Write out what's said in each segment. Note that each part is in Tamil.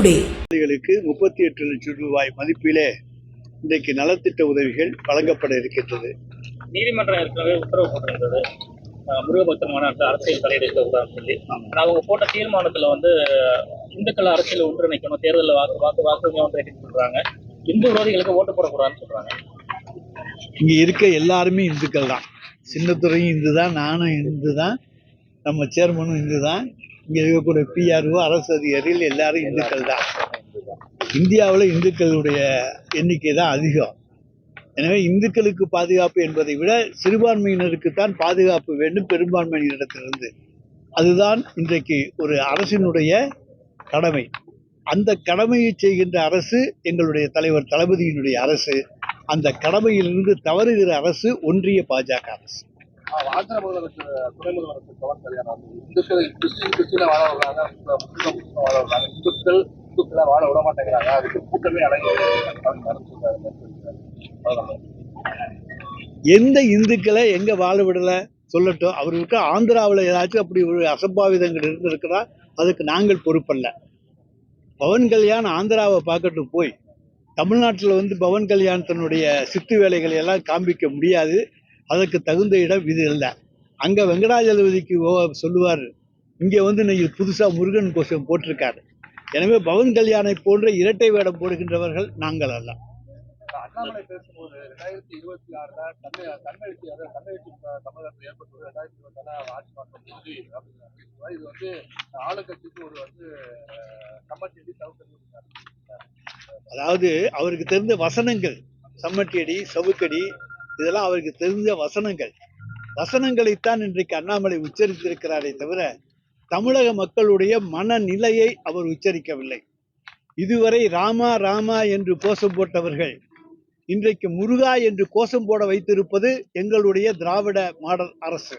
டுடே முப்பத்தி எட்டு லட்சம் ரூபாய் மதிப்பிலே இன்றைக்கு நலத்திட்ட உதவிகள் வழங்கப்பட இருக்கின்றது. நீதிமன்றம் ஏற்கனவே உத்தரவு போட்டிருந்தது. முருகபக்தர் மாநாட்டில் அரசியல் தலையீடு இருக்கக்கூடாதுன்னு சொல்லி. அவங்க போட்ட தீர்மானத்துல வந்து இந்துக்கள் அரசியல் ஒன்றிணைக்கணும் தேர்தலில் வாக்கு வாக்கு வாக்குரிமை ஒன்றிணைக்கணும் சொல்றாங்க. இந்து விரோதிகளுக்கு ஓட்டு போடக்கூடாதுன்னு சொல்றாங்க. இங்கே இருக்க எல்லாருமே இந்துக்கள் தான். சின்னத்துறையும் இந்து தான் நானும் இந்து தான் நம்ம சேர்மனும் இந்து தான் இங்கே இருக்கக்கூடிய பிஆர்ஓ அரசு அதிகாரிகள் எல்லாரும் இந்துக்கள் தான். இந்தியாவில் இந்துக்களுடைய எண்ணிக்கை தான் அதிகம். எனவே இந்துக்களுக்கு பாதுகாப்பு என்பதை விட சிறுபான்மையினருக்கு தான் பாதுகாப்பு வேண்டும் பெரும்பான்மையினரிடத்திலிருந்து. அதுதான் இன்றைக்கு ஒரு அரசினுடைய கடமை. அந்த கடமையை செய்கின்ற அரசு எங்களுடைய தலைவர் தளபதியினுடைய அரசு. அந்த கடமையிலிருந்து தவறுகிற அரசு ஒன்றிய பாஜக அரசு. ஆந்திர முதலமைச்சர் துணை முதலமைச்சர் பவன் கல்யாணம் வந்து இந்துக்கள் கிறிஸ்டின் கிறிஸ்டின வாழ விடுறாங்க முஸ்லிம் முஸ்லிம் வாழ விடுறாங்க இந்துக்கள் இந்துக்களை வாழ விட மாட்டேங்கிறாங்க. அதுக்கு கூட்டமே அடங்கி எந்த இந்துக்களை எங்க வாழ விடல சொல்லட்டும். அவருக்கு ஆந்திராவில் ஏதாச்சும் அப்படி ஒரு அசம்பாவிதங்கள் இருந்திருக்கிறா அதுக்கு நாங்கள் பொறுப்பல்ல. பவன் கல்யாண் ஆந்திராவை பார்க்கட்டும் போய். தமிழ்நாட்டில் வந்து பவன் கல்யாண் தன்னுடைய சித்து வேலைகளை எல்லாம் காண்பிக்க முடியாது. அதற்கு தகுந்த இடம் இது இல்லை. அங்கே வெங்கடாஜலபதிக்கு சொல்லுவார் இங்கே வந்து நீங்கள் புதுசாக முருகன் கோஷம் போட்டிருக்காரு. எனவே பவன் கல்யாணை போன்ற இரட்டை வேடம் போடுகின்றவர்கள் நாங்கள் அல்ல. அண்ணாமலை பேசும்போது ரெண்டாயிரத்தி இருபத்தி ஆறுல கண்ண கண்ணெழுச்சி அதாவது கண்ணெழுச்சி தமிழகத்தில் ஏற்பட்டது ரெண்டாயிரத்தி இருபத்தி ஆறு ஆட்சி மாற்றம் உறுதி அப்படின்னு இது வந்து ஆளுங்கட்சிக்கு ஒரு வந்து சம்மச்செடி தவிர்த்து அதாவது அவருக்கு தெரிந்த வசனங்கள் சம்மட்டியடி சவுக்கடி இதெல்லாம் அவருக்கு தெரிஞ்ச வசனங்கள். வசனங்களைத்தான் இன்றைக்கு அண்ணாமலை உச்சரித்திருக்கிறாரே தவிர தமிழக மக்களுடைய மனநிலையை அவர் உச்சரிக்கவில்லை. இதுவரை ராமா ராமா என்று கோஷம் போட்டவர்கள் இன்றைக்கு முருகா என்று கோஷம் போட வைத்திருப்பது எங்களுடைய திராவிட மாடல் அரசு.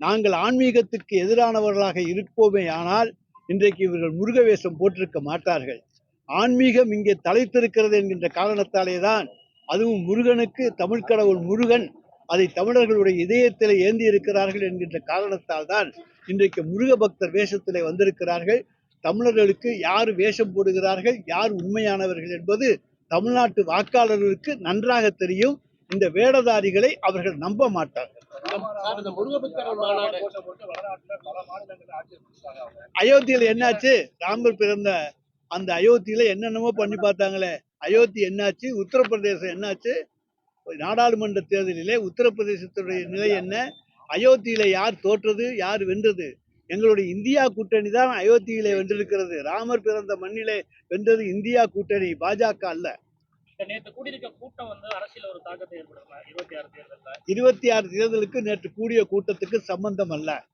நாங்கள் ஆன்மீகத்துக்கு எதிரானவர்களாக இருப்போமே ஆனால் இன்றைக்கு இவர்கள் முருகவேஷம் போட்டிருக்க மாட்டார்கள். ஆன்மீகம் இங்கே தலைத்திருக்கிறது என்கின்ற காரணத்தாலே தான் அதுவும் முருகனுக்கு தமிழ் கடவுள் முருகன். அதை தமிழர்களுடைய இதயத்தில் ஏந்தி இருக்கிறார்கள் என்கின்ற காரணத்தால் தான் இன்றைக்கு முருக பக்தர் வேஷத்திலே வந்திருக்கிறார்கள். தமிழர்களுக்கு யார் வேஷம் போடுகிறார்கள் யார் உண்மையானவர்கள் என்பது தமிழ்நாட்டு வாக்காளர்களுக்கு நன்றாக தெரியும். இந்த வேடதாரிகளை அவர்கள் நம்ப மாட்டார்கள். அயோத்தியில் என்னாச்சு? ராமர் பிறந்த அந்த அயோத்தியில என்னென்னமோ பண்ணி பார்த்தாங்களே. அயோத்தி என்னாச்சு? உத்தரப்பிரதேசம் என்னாச்சு? நாடாளுமன்ற தேர்தலிலே உத்தரப்பிரதேசத்துடைய நிலை என்ன? அயோத்தியில யார் தோற்றது? யார் வென்றது? எங்களுடைய இந்தியா கூட்டணி தான் அயோத்தியிலே வென்றிருக்கிறது. ராமர் பிறந்த மண்ணிலே வென்றது இந்தியா கூட்டணி பாஜக அல்ல. நேற்று கூடியிருக்க கூட்டம் வந்து அரசியல் ஒரு தாக்கத்தை ஏற்படுத்தலாம் இருபத்தி ஆறு தேர்தலில். இருபத்தி ஆறு தேர்தலுக்கு நேற்று கூடிய கூட்டத்துக்கு சம்பந்தம் அல்ல.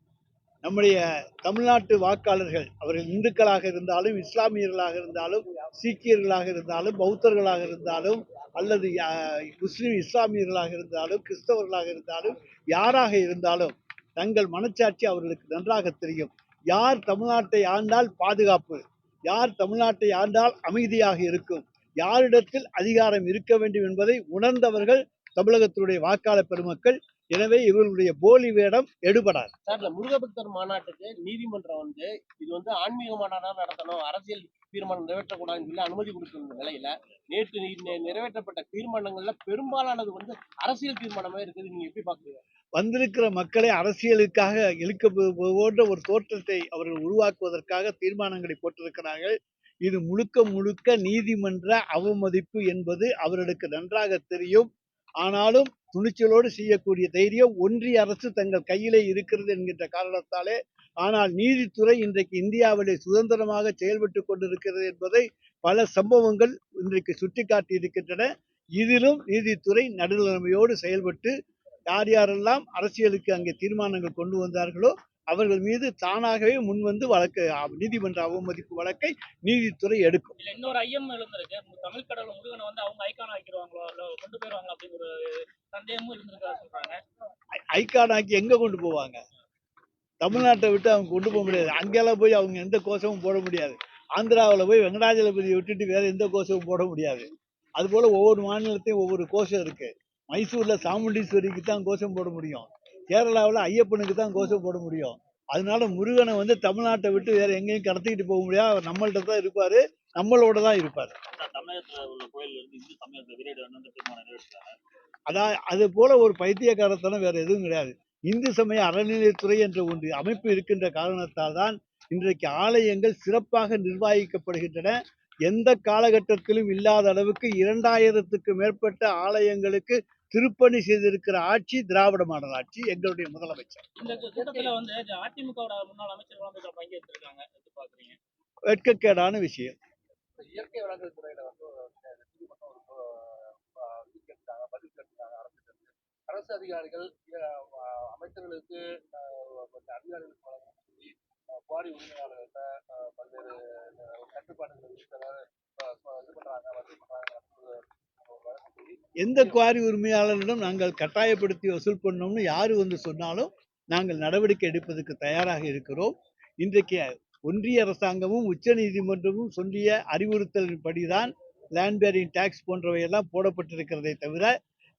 நம்முடைய தமிழ்நாட்டு வாக்காளர்கள் அவர்கள் இந்துக்களாக இருந்தாலும் இஸ்லாமியர்களாக இருந்தாலும் சீக்கியர்களாக இருந்தாலும் பௌத்தர்களாக இருந்தாலும் அல்லது யா- இஸ்லாமியர்களாக இருந்தாலும் கிறிஸ்தவர்களாக இருந்தாலும் யாராக இருந்தாலும் தங்கள் மனச்சாட்சி அவர்களுக்கு நன்றாக தெரியும். யார் தமிழ்நாட்டை ஆண்டால் பாதுகாப்பு? யார் தமிழ்நாட்டை ஆண்டால் அமைதியாக இருக்கும்? யாரிடத்தில் அதிகாரம் இருக்க வேண்டும் என்பதை உணர்ந்தவர்கள் தமிழகத்தினுடைய வாக்காளர் பெருமக்கள் எனவே இவர்களுடைய போலி வேடம் எடுபடாது. சார் இந்த முருகபக்தர் மாநாட்டுக்கு நீதிமன்றம் வந்து இது வந்து ஆன்மீக மாநாடா நடத்தணும் அரசியல் தீர்மானம் நிறைவேற்றக்கூடாதுன்னு சொல்லி அனுமதி கொடுத்திருந்த நிலையில நேற்று நிறைவேற்றப்பட்ட தீர்மானங்கள்ல பெரும்பாலானது வந்து அரசியல் தீர்மானமே இருக்குது. நீங்க எப்படி பாக்குறீங்க? வந்திருக்கிற மக்களை அரசியலுக்காக இழுக்க போன்ற ஒரு தோற்றத்தை அவர்கள் உருவாக்குவதற்காக தீர்மானங்களை போட்டிருக்கிறார்கள். இது முழுக்க முழுக்க நீதிமன்ற அவமதிப்பு என்பது அவர்களுக்கு நன்றாக தெரியும். ஆனாலும் துணிச்சலோடு செய்யக்கூடிய தைரியம் ஒன்றிய அரசு தங்கள் கையிலே இருக்கிறது என்கின்ற காரணத்தாலே ஆனால் நீதித்துறை இன்றைக்கு இந்தியாவிலே சுதந்திரமாக செயல்பட்டு கொண்டிருக்கிறது என்பதை பல சம்பவங்கள் இன்றைக்கு சுட்டிக்காட்டி இருக்கின்றன. இதிலும் நீதித்துறை நடுநிலைமையோடு செயல்பட்டு யார் யாரெல்லாம் அரசியலுக்கு அங்கே தீர்மானங்கள் கொண்டு வந்தார்களோ அவர்கள் மீது தானாகவே முன்வந்து வழக்கு நீதிமன்ற அவமதிப்பு வழக்கை நீதித்துறை எடுக்கும். இதுல இன்னொரு ஐயம் எழுந்திருக்கு. மு- தமிழ் கடவுள் முருகனை வந்து அவங்க ஐக்கான் ஆக்கிடுவாங்களோ இல்ல கொண்டு போயிருவாங்க அப்படிங்கிற ஒரு சந்தேகமும் இருந்திருக்கா சொல்றாங்க. ஐ- ஐகானாக்கி எங்க கொண்டு போவாங்க? தமிழ்நாட்டை விட்டு அவங்க கொண்டு போக முடியாது. அங்கெல்லாம் போய் அவங்க எந்த கோஷமும் போட முடியாது. ஆந்திராவில் போய் வெங்கடாஜலபதியை விட்டுட்டு வேற எந்த கோஷமும் போட முடியாது. அதுபோல ஒவ்வொரு மாநிலத்தையும் ஒவ்வொரு கோஷம் இருக்கு. மைசூர்ல சாமுண்டீஸ்வரிக்கு தான் கோஷம் போட முடியும். கேரளாவில் ஐயப்பனுக்கு தான் கோஷம் போட முடியும். அதனால முருகனை வந்து தமிழ்நாட்டை விட்டு வேற எங்கேயும் கடத்திக்கிட்டு போக முடியாது. அவர் நம்மள்ட்ட தான் இருப்பாரு. நம்மளோட தான் இருப்பார். அதான் அது போல ஒரு பைத்தியக்காரத்தனம் வேற எதுவும் கிடையாது. இந்து சமய அறநிலையத்துறை என்ற ஒன்று அமைப்பு இருக்கின்ற காரணத்தால் தான் இன்றைக்கு ஆலயங்கள் சிறப்பாக நிர்வகிக்கப்படுகின்றன. எந்த காலகட்டத்திலும் இல்லாத அளவுக்கு இரண்டாயிரத்துக்கு மேற்பட்ட ஆலயங்களுக்கு திருப்பணி செய்திருக்கிற ஆட்சி திராவிட மாடல் ஆட்சி எங்களுடைய முதலமைச்சர் இந்த கூட்டத்துல வந்து அதிமுகவோட முன்னாள் அமைச்சர்கள் வெட்கக்கேடான விஷயம் அரசு அரசு அதிகாரிகள் அமைச்சர்களுக்கு அதிகாரிகளுக்கு குவாரி உரிமையாளர்கள்ட்ட அஹ், பல்வேறு அஹ், கட்டுப்பாடுகள் இருக்கிறத அஹ், இது பண்றாங்க வசூல் பண்றாங்க ஒரு வழக்கு சொல்லி எந்த குவாரி உரிமையாளரிடம் நாங்கள் கட்டாயப்படுத்தி வசூல் பண்ணோம்னு யாரு வந்து சொன்னாலும் நாங்கள் நடவடிக்கை எடுப்பதற்கு தயாராக இருக்கிறோம். இன்றைக்கு ஒன்றிய அரசாங்கமும் உச்ச நீதிமன்றமும் சொல்லிய அறிவுறுத்தலின்படிதான் லேண்ட் பேரிங் டாக்ஸ் போன்றவையெல்லாம் போடப்பட்டிருக்கிறதை தவிர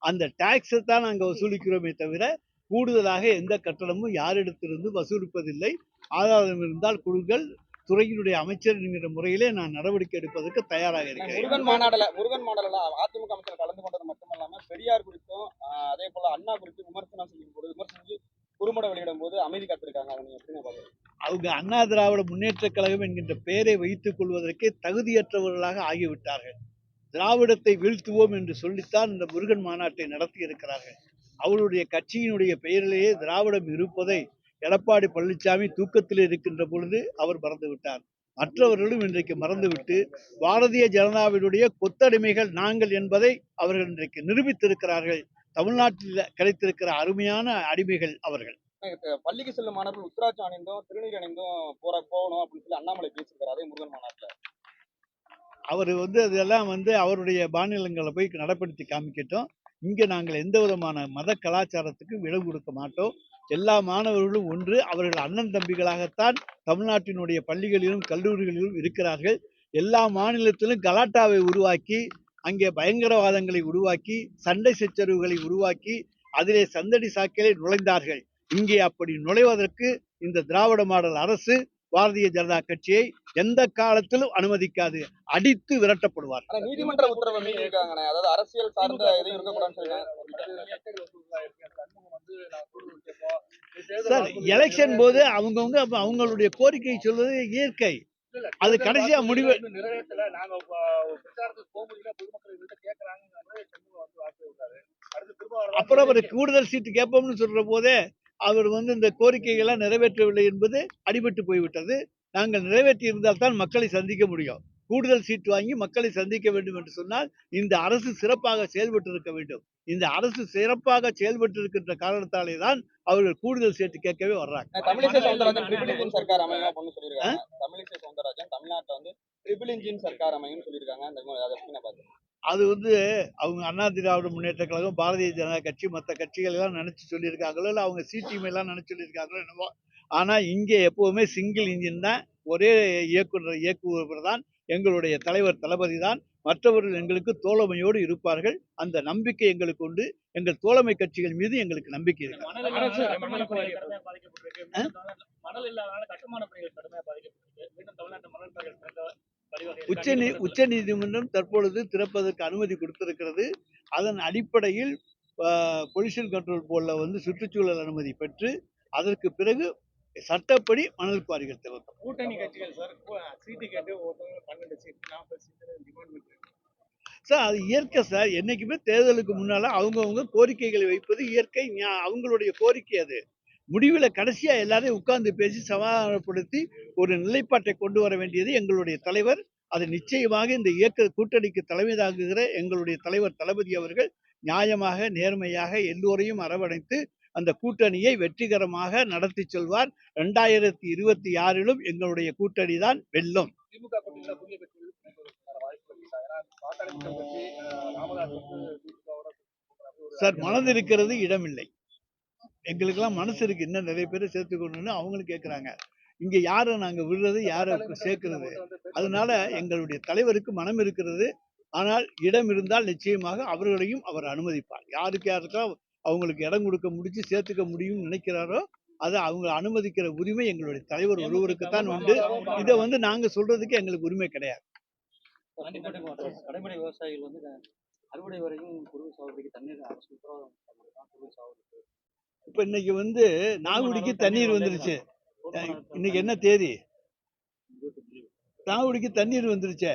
அந்த டாக்ஸை தான் நாங்கள் வசூலிக்கிறோமே தவிர கூடுதலாக எந்த கட்டணமும் யாரிடத்திலிருந்து வசூலிப்பதில்லை. ஆதாரம் இருந்தால் கொடுங்கள். துறையினுடைய அமைச்சர் என்கிற முறையிலே நான் நடவடிக்கை எடுப்பதற்கு தயாராக இருக்கிறேன். முருகன் மாநாடுல முருகன் மாநாடுல அதிமுக அமைச்சர் கலந்து கொண்டது மட்டுமல்லாம பெரியார் குறித்தும் அதே போல அண்ணா குறித்து விமர்சனம் செய்யும் போது விமர்சனம் குறும்பட வெளியிடும் போது அமைதி காத்திருக்காங்க அதை நீங்க எப்படி அவங்க அண்ணா திராவிட முன்னேற்ற கழகம் என்கின்ற பெயரை வைத்துக் கொள்வதற்கே தகுதியற்றவர்களாக ஆகிவிட்டார்கள். திராவிடத்தை வீழ்த்துவோம் என்று சொல்லித்தான் இந்த முருகன் மாநாட்டை நடத்தி இருக்கிறார்கள் அவருடைய கட்சியினுடைய பெயரிலேயே திராவிடம் இருப்பதை எடப்பாடி பழனிசாமி தூக்கத்தில் இருக்கின்ற பொழுது அவர் மறந்து விட்டார். மற்றவர்களும் இன்றைக்கு மறந்துவிட்டு பாரதிய ஜனதாவினுடைய கொத்தடிமைகள் நாங்கள் என்பதை அவர்கள் இன்றைக்கு நிரூபித்திருக்கிறார்கள். தமிழ்நாட்டில் கிடைத்திருக்கிற அருமையான அடிமைகள் அவர்கள். பள்ளிக்கு செல்லும் மாணவர்கள் உத்தராட்சம் அணிந்தும் திருநீர் அணிந்தும் போற போகணும் அப்படின்னு சொல்லி அண்ணாமலை பேசியிருக்காரு அதே முருகன் மாநாட்டுல. அவர் வந்து அதெல்லாம் வந்து அவருடைய மாநிலங்களை போய் நடைப்படுத்தி காமிக்கட்டும். இங்கே நாங்கள் எந்த விதமான மத கலாச்சாரத்துக்கும் இடம் கொடுக்க மாட்டோம். எல்லா மாணவர்களும் ஒன்று அவர்கள் அண்ணன் தம்பிகளாகத்தான் தமிழ்நாட்டினுடைய பள்ளிகளிலும் கல்லூரிகளிலும் இருக்கிறார்கள். எல்லா மாநிலத்திலும் கலாட்டாவை உருவாக்கி அங்கே பயங்கரவாதங்களை உருவாக்கி சண்டை சச்சரவுகளை உருவாக்கி அதிலே சந்தடி சாக்கிலே நுழைந்தார்கள். இங்கே அப்படி நுழைவதற்கு இந்த திராவிட மாடல் அரசு பாரதிய ஜனதா கட்சியை எந்த காலத்திலும் அனுமதிக்காது அடித்து விரட்டப்படுவார் நீதிமன்ற உத்தரவை அதாவது அரசியல் சார்ந்த எதுவும் இருக்கக்கூடாதுன்னு சார் எலெக்ஷன் போது அவங்கவுங்க அவங்களுடைய கோரிக்கை சொல்வது இயற்கை. அது கடைசியா முடிவு- நிறைவேற்றல. நாங்க பிரச்சாரத்துக்கு போக முடியல. பொதுமக்கள் திரும்ப அப்புறம் அவர் கூடுதல் சீட்டு கேட்போம்னு சொல்ற போதே அவர் வந்து இந்த கோரிக்கைகளை நிறைவேற்றவில்லை என்பது அடிபட்டு போய்விட்டது. நாங்கள் நிறைவேற்றி இருந்தால் தான் மக்களை சந்திக்க முடியும். கூடுதல் சீட் வாங்கி மக்களை சந்திக்க வேண்டும் என்று சொன்னால் இந்த அரசு சிறப்பாக செயல்பட்டு இருக்க வேண்டும். இந்த அரசு சிறப்பாக செயல்பட்டு இருக்கின்ற காரணத்தாலே தான் அவர்கள் கூடுதல் சீட்டு கேட்கவே வர்றாங்க. தமிழிசை சவுந்தரராஜன் தமிழ்நாட்டை வந்து ட்ரிபிள் இன்ஜின் சர்க்கார் அமையும் சொல்லியிருக்காங்க. அந்த அதை அது வந்து அவங்க அண்ணா திராவிட முன்னேற்ற கழகம் பாரதிய ஜனதா கட்சி மற்ற கட்சிகள் எல்லாம் நினைச்சு சொல்லியிருக்காங்களோ இல்லை அவங்க சி டீம் எல்லாம் நினைச்சு சொல்லியிருக்காங்களோ என்னமோ ஆனா இங்கே எப்பவுமே சிங்கிள் இன்ஜின் தான். ஒரே இயக்குனர் இயக்குபவர் தான். எங்களுடைய தலைவர் தளபதி தான். மற்றவர்கள் எங்களுக்கு தோழமையோடு இருப்பார்கள். அந்த நம்பிக்கை எங்களுக்கு உண்டு. எங்கள் தோழமை கட்சிகள் மீது எங்களுக்கு நம்பிக்கை இருக்கு உச்ச உச்ச நீதிமன்றம் தற்பொழுது திறப்பதற்கு அனுமதி கொடுத்திருக்கிறது. அதன் அடிப்படையில் பொல்யூஷன் கண்ட்ரோல் போர்டில் வந்து சுற்றுச்சூழல் அனுமதி பெற்று அதற்கு பிறகு சட்டப்படி மணல் குவாரிகள் திறக்கும் கூட்டணி கட்சிகள் சார் சீட்டு கேட்டு ஒருத்தவங்க பன்னெண்டு சீட் நாற்பது சீட்டு டிமாண்ட் பண்ணிட்டு சார் அது இயற்கை சார். என்னைக்குமே தேர்தலுக்கு முன்னால அவங்கவங்க கோரிக்கைகளை வைப்பது இயற்கை அவங்களுடைய கோரிக்கை அது. முடிவில் கடைசியா எல்லாரையும் உட்கார்ந்து பேசி சமாதானப்படுத்தி ஒரு நிலைப்பாட்டை கொண்டு வர வேண்டியது எங்களுடைய தலைவர். அது நிச்சயமாக இந்த இயக்க கூட்டணிக்கு தலைமை தாங்குகிற எங்களுடைய தலைவர் தளபதி அவர்கள் நியாயமாக நேர்மையாக எல்லோரையும் அரவணைத்து அந்த கூட்டணியை வெற்றிகரமாக நடத்தி செல்வார். ரெண்டாயிரத்தி இருபத்தி ஆறிலும் எங்களுடைய கூட்டணி தான் வெல்லும். சார் மனது இருக்கிறது இடமில்லை. எங்களுக்கெல்லாம் மனசு இருக்கு. இன்னும் நிறைய பேர் சேர்த்துக்கணும்னு அவங்களும் கேட்குறாங்க இங்க யாரை நாங்க விடுறது யாரை சேர்க்கிறது? அதனால எங்களுடைய தலைவருக்கு மனம் இருக்கிறது. ஆனால் இடம் இருந்தால் நிச்சயமாக அவர்களையும் அவர் அனுமதிப்பார். யாருக்கு யாருக்கெல்லாம் அவங்களுக்கு இடம் கொடுக்க முடிச்சு சேர்த்துக்க முடியும்னு நினைக்கிறாரோ அதை அவங்க அனுமதிக்கிற உரிமை எங்களுடைய தலைவர் ஒருவருக்கு தான் உண்டு. இதை வந்து நாங்க சொல்றதுக்கு எங்களுக்கு உரிமை கிடையாது. கடைமடை விவசாயிகள் வந்து அறுவடை வரையும் குருவி சாகுபடிக்கு தண்ணீர் அரசு உத்தரவாதம். குருவி சாகுபடிக்கு இப்ப இன்னைக்கு வந்து நாகுடிக்கு தண்ணீர் வந்துருச்சு. இன்னைக்கு என்ன தேதி? நாகுடிக்கு தண்ணீர் வந்துருச்சே.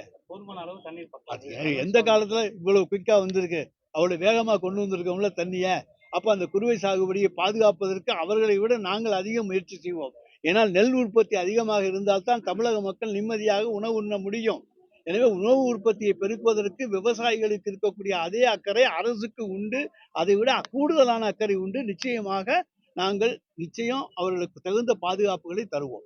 எந்த காலத்துல இவ்வளவு குயிக்கா வந்திருக்கு? அவ்வளவு வேகமா கொண்டு வந்திருக்கோம்ல தண்ணிய. அப்ப அந்த குறுவை சாகுபடியை பாதுகாப்பதற்கு அவர்களை விட நாங்கள் அதிக முயற்சி செய்வோம். ஏனால் நெல் உற்பத்தி அதிகமாக இருந்தால்தான் தமிழக மக்கள் நிம்மதியாக உணவு உண்ண முடியும். எனவே உணவு உற்பத்தியை பெருக்குவதற்கு விவசாயிகளுக்கு இருக்கக்கூடிய அதே அக்கறை அரசுக்கு உண்டு. அதை விட கூடுதலான அக்கறை உண்டு. நிச்சயமாக நாங்கள் நிச்சயம் அவர்களுக்கு தகுந்த பாதுகாப்புகளை தருவோம்.